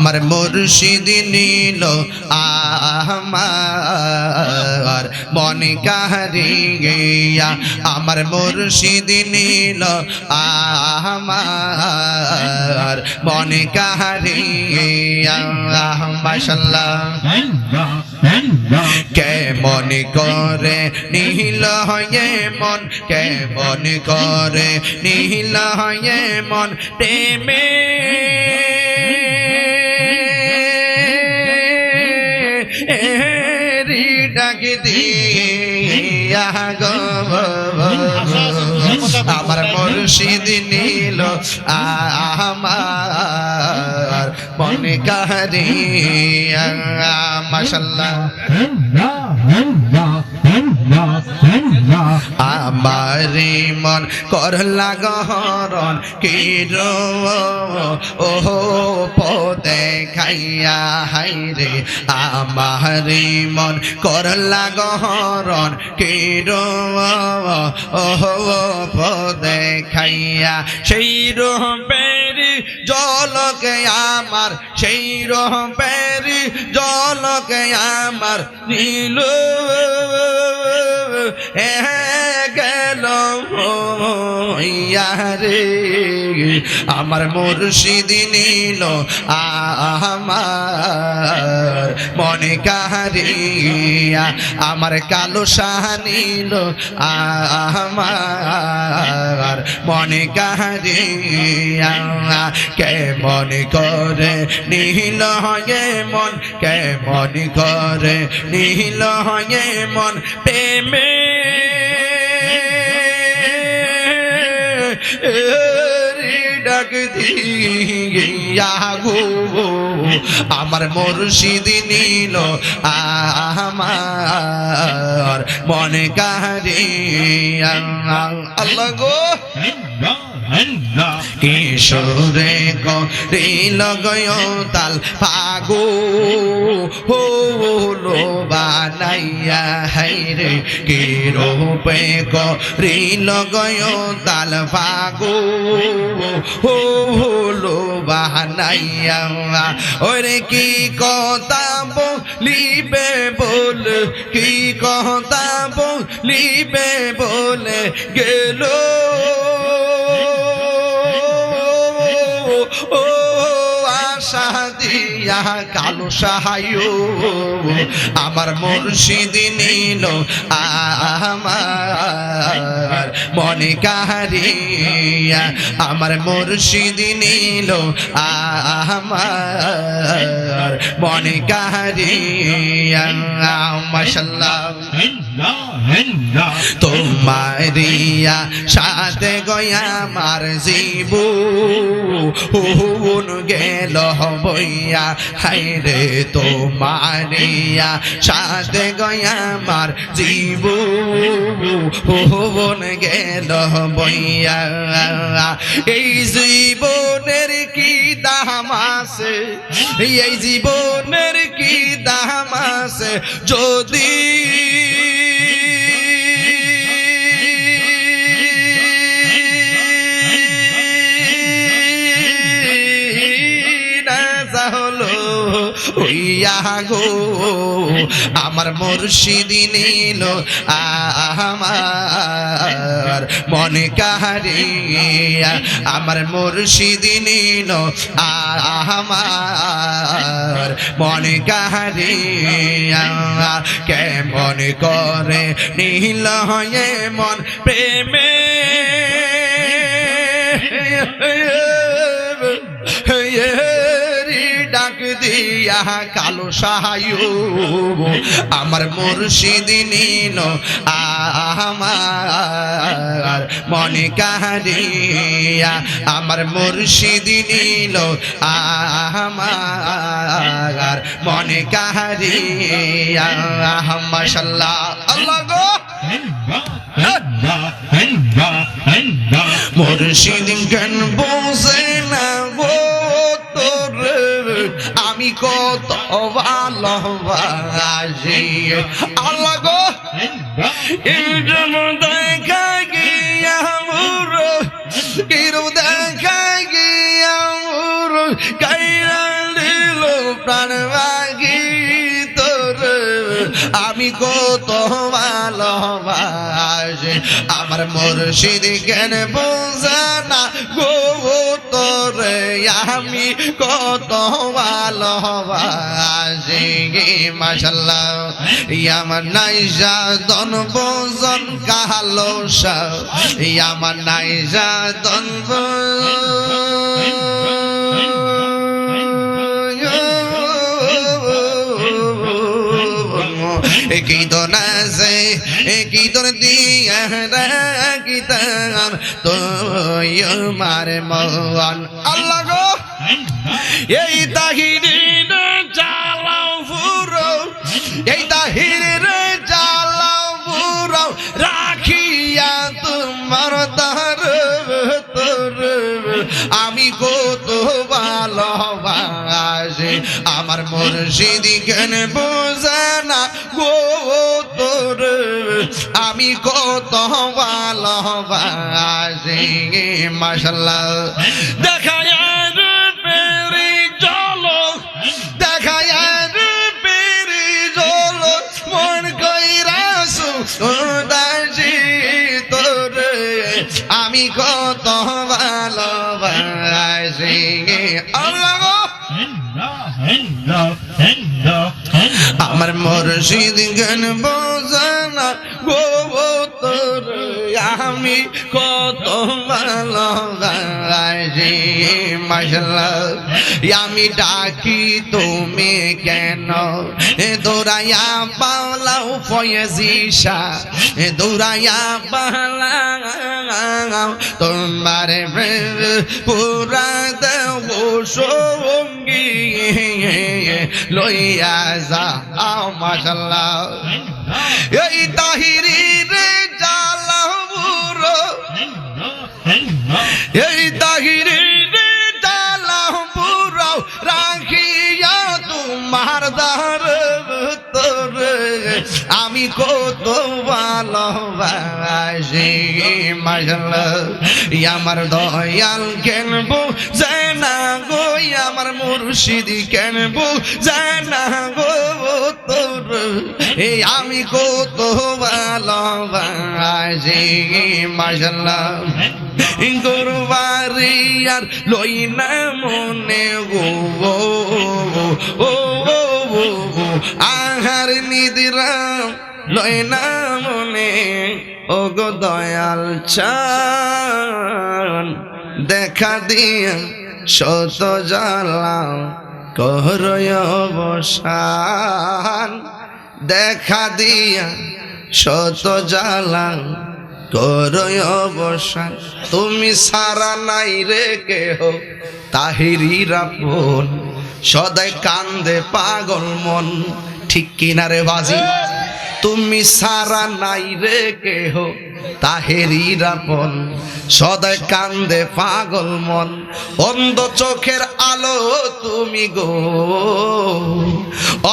আমার মুর্শিদ নীল আমার মন কাহারিয়া আমার মুর্শিদ নীল আমার মন কাহারিয়া মাশাল্লাহ কেমন করে নীল হয়ে মন, কেমন করে নীল হয়ে মন, প্রেমে রি ডাক দিয়া আমার মুর্শিদ নীল আমার মনে কাহারিয়া মাশাল্লাহ আমার মন করলা গহরণ কির। ও পদে খাইয়া হাইরে আমার মন করলা গহরণ কির। ও পদে খাইয়া সেই রূপের জলকে আমার, সেই রূপের জলকে আমার নীল। এ ইয়ারে আমার মুর্শিদ নীল আমার মনে কাহারিয়া, আমার কালো শাহ নীল আমার মনে কাহারিয়া। কে মনে করে নীল হয়ে মন কে মনে করে নীল হয়ে মন প্রেমে ডাক দিয়া গো আমার মুর্শিদ নীল আমার মনে কাহারিয়া আল্লাহ গো। কিশোরে করিল তাল ফাগু। হলো বানাইয়া হাইরে কি রূপে করিল তাল ফাগু। হলো বানাইয়া, ওরে কি কথা বলিবে বল, কি কথা বলিবে বলে গেল। দিয়া কালো সাহায়, আমার মুর্শিদ নীল আমার মনে কাহারিয়া আমার মুর্শিদ নীল আমার মনে কাহারিয়া মাশাল্লাহ তোমারিয়া সাথে গয়া মার জীবু হুন গেল বইয়া হাইরে তোমারিয়া সাথে গয়া মার জীব। হোবন গেল বইয়া। এই জীবনের কি দাম আছে? এই জীবনের কি দাম আছে? যদি হইয়া গো আমার মুর্শিদ নীল আমার মনে কাহারিয়া, আমার মুর্শিদ নীল আমার মনে কাহারিয়া। কেমন করে নীল হয়ে মন প্রেমে? রি দিয়া কালো সাহায়ু আমার মুর্শিদ নীল আমার মনে কাহারিয়া আমার মুর্শিদ নীল আমার মনে কাহারিয়া মাশাল্লাহ। আল্লাহ গো। মুর্শিদ জ্ঞান বোঝে কত ভালোবাসি আল্লাহ গো। দেখা গিয়া মুর ইরম দেখা গিয়া মুর কাইরা দিল প্রাণ বাগি তোর। আমি কত ভালোবাসি আমার মুর্শিদ কেন বোঝা না গো? আমি কত ভালোবাসি মাসাল্লাহ আমার নাইজা দন বোজন কালো সাহ আমার নাইজা দন কি সে কি তোর দিয়া তার তো মারে মন আল্লাহ গো! এই তাহিরির চালাও ফুরো এই তাহিরির চালাও ফুরো রাখিয়া তোমার তোর আমি কত ভালোবাসি। আমার মুর্শিদ কেন বোঝে না গো তোর? আমি কত ভালোবাসি মাসাল্লাহ দেখা আমি কত ভালোবাসি? আল্লাহ! আমার মুর্শিদ জ্ঞান বোঝানা গো তোর আমি কত মাসাল্লাহ আমি ডাকি, তুমি কেন? দৌড়াইয়া পালাও ফয়েজিসা দৌড়াইয়া পালাও তোমার পুরা দেব লইয়া যা মাসাল্লাহ এই তাহিরি এই তাহিরি আমি কত ভালোবাসি মাসাল্লাহ আমার দয়াল কেনবো যায় না গো আমার মুর্শিদ কেনবো যায় না গো। আমি কত ভালোবাসি মাসাল্লাহ গরুবারি আর লই না মনে গো ও আহার নিদিরাম লই না মনে ও গো দয়াল চান। দেখা দিয়া শত জ্বালাও করয় অবসান দেখা দিয়া শত জ্বালাও করয় অবসান। তুমি সারা নাই রে কেহ, তাহিরি রাপন। সদায় কান্দে পাগল মন, ঠিক কিনারে বাজি। তুমি সারা নাই রে কেহ তাহেরি রাপন। সদাই কান্দে পাগল মন, অন্ধ চোখের আলো তুমি গো।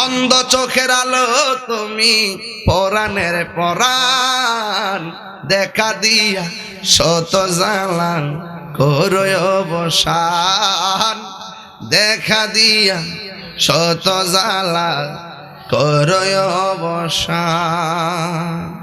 অন্ধ চোখের আলো তুমি পরাণের পরাণ, দেখা দিয়া শত জালান করয় অবসান, দেখা দিয়া শত জালা করয় অবসান